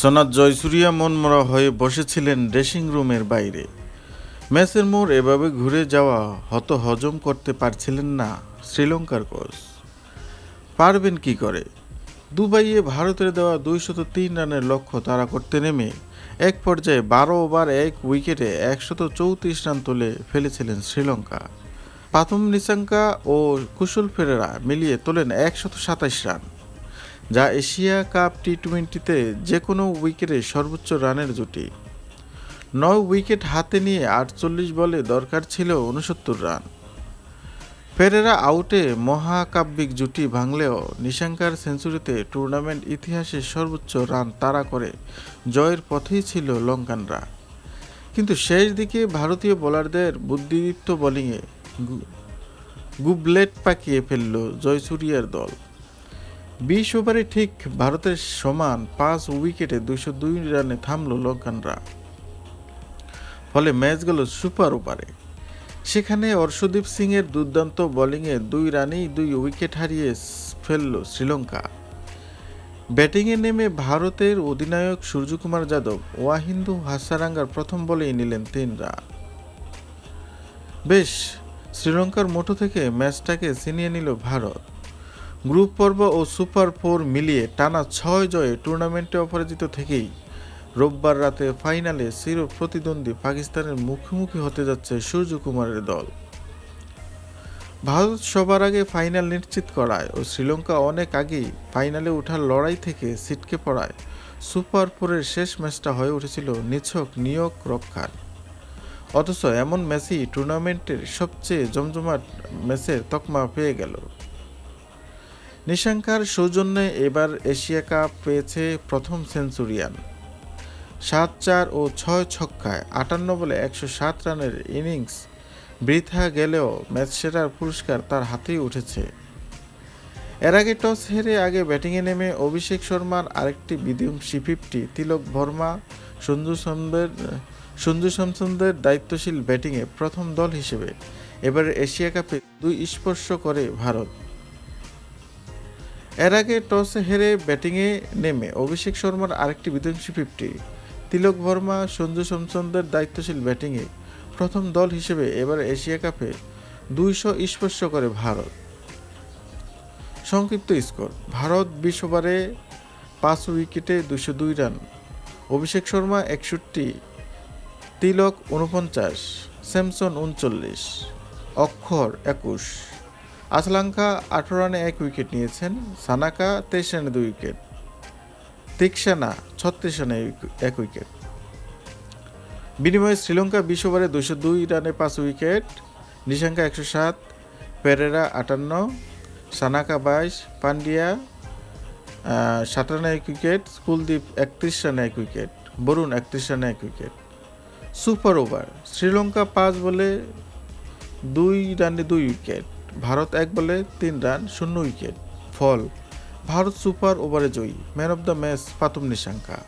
সনাত জয়সুরিয়া মনমরা হয়ে বসেছিলেন ড্রেসিং রুমের বাইরে। ম্যাচের মোড় এভাবে ঘুরে যাওয়া হত হজম করতে পারছিলেন না শ্রীলঙ্কার কোচ। পারবেন কি করে? দুবাইয়ে ভারতের দেওয়া দুইশত তিন রানের লক্ষ্য তারা করতে নেমে এক পর্যায়ে বারো ওভার, এক উইকেটে একশত চৌত্রিশ রান তুলে ফেলেছিলেন শ্রীলঙ্কা। পাথম নিসাঙ্কা ও কুশল ফেরেরা মিলিয়ে তোলেন একশত সাতাইশ রান। যা এশিয়া কাপ টি টোয়েন্টিতে যে কোনো উইকেটে সর্বোচ্চ রানের জুটি। নয় উইকেট হাতে নিয়ে আটচল্লিশ বলে দরকার ছিল উনসত্তর রান। ফেরেরা আউটে মহাকাব্যিক জুটি ভাঙলেও নিশাঙ্কার সেঞ্চুরিতে টুর্নামেন্ট ইতিহাসে সর্বোচ্চ রান তাড়া করে জয়ের পথেই ছিল লঙ্কানরা। কিন্তু শেষ দিকে ভারতীয় বোলারদের বুদ্ধিদীপ্ত বোলিংয়ে গুবলেট পাকিয়ে ফেলল জয়সুরিয়ার দল। বিশ ওভারে ঠিক ভারতের সমান পাঁচ উইকেটে দুইশো দুই রানে থামল লঙ্কানরা ফলে ম্যাচ গেল সুপার ওভারে। সেখানে অর্শদীপ সিংয়ের দুর্দান্ত বোলিংয়ে দুই রানেই দুই উইকেট হারিয়ে ফেলল শ্রীলঙ্কা। ব্যাটিংয়ে নেমে ভারতের অধিনায়ক সূর্যকুমার যাদব ওয়াহিন্দু হাসারাঙ্গার প্রথম বলেই নিলেন তিন রান। বেশ, শ্রীলঙ্কার মোটো থেকে ম্যাচটাকে ছিনিয়ে নিল ভারত। গ্রুপ পর্ব ও সুপার ফোর মিলিয়ে টানা ছয় জয়ে টুর্নামেন্টে অপরাজিত থেকেই রোববার রাতে ফাইনালে চির প্রতিদ্বন্দ্বী পাকিস্তানের মুখোমুখি হতে যাচ্ছে সূর্যকুমারের দল। ভারত সবার আগে ফাইনাল নিশ্চিত করায় ও শ্রীলঙ্কা অনেক আগেই ফাইনালে ওঠার লড়াই থেকে ছিটকে পড়ায়। সুপার ফোরের শেষ ম্যাচটা হয়ে উঠেছিল নিছক নিয়োগ রক্ষার। অথচ এমন ম্যাচই টুর্নামেন্টের সবচেয়ে জমজমাট ম্যাচের তকমা পেয়ে গেল। নিশাঙ্কার সৌজন্যে এবার এশিয়া কাপ পেয়েছে প্রথম সেঞ্চুরিয়ান। সাত চার ও ছয় ছক্কায় আটান্ন বলে একশো সাত রানের ইনিংস, বৃথা গেলেও ম্যাচ সেরার পুরস্কার তার হাতেই উঠেছে। এর আগে টস হেরে আগে ব্যাটিংয়ে নেমে অভিষেক শর্মার আরেকটি বিধ্বংসী ফিফটি, তিলক বর্মা, সঞ্জু সমদের, সঞ্জু স্যামসনদের দায়িত্বশীল ব্যাটিংয়ে প্রথম দল হিসেবে। এবারে এশিয়া কাপে দুই স্পর্শ করে ভারত। এর আগে টসে হেরে ব্যাটিংয়ে নেমে অভিষেক শর্মার আরেকটি বিধ্বংসী ফিফটি। তিলক বর্মা, সঞ্জু স্যামসনদের দায়িত্বশীল ব্যাটিংয়ে প্রথম দল হিসেবে এবার এশিয়া কাপে দুইশো স্পর্শ করে ভারত। সংক্ষিপ্ত স্কোর, ভারত বিশ ওভারে পাঁচ উইকেটে দুশো দুই রান। অভিষেক শর্মা একষট্টি, তিলক উনপঞ্চাশ স্যামসন উনচল্লিশ অক্ষর একুশ। আসলাঙ্কা আঠারো রানে এক উইকেট নিয়েছেন, সানাকা তেইশ রানে দুই উইকেট, তিকসানা ছত্রিশ রানে এক- উইকেট। বিনিময়ে শ্রীলঙ্কা বিশ ওভারে দুশো দুই রানে পাঁচ উইকেট, নিশাঙ্কা একশো সাত, পেরেরা আটান্ন, সানাকা বাইশ, পান্ডিয়া সাত রানে এক উইকেট, কুলদীপ একত্রিশ রানে এক উইকেট, বরুণ একত্রিশ রানে এক উইকেট। সুপার ওভার, শ্রীলঙ্কা পাঁচ বলে দুই রানে দুই উইকেট। ভারত এক বলে তিন রান, শূন্য উইকেট। ফল, ভারত সুপার ওভারে জয়ী, man of the match Pathum Nissanka.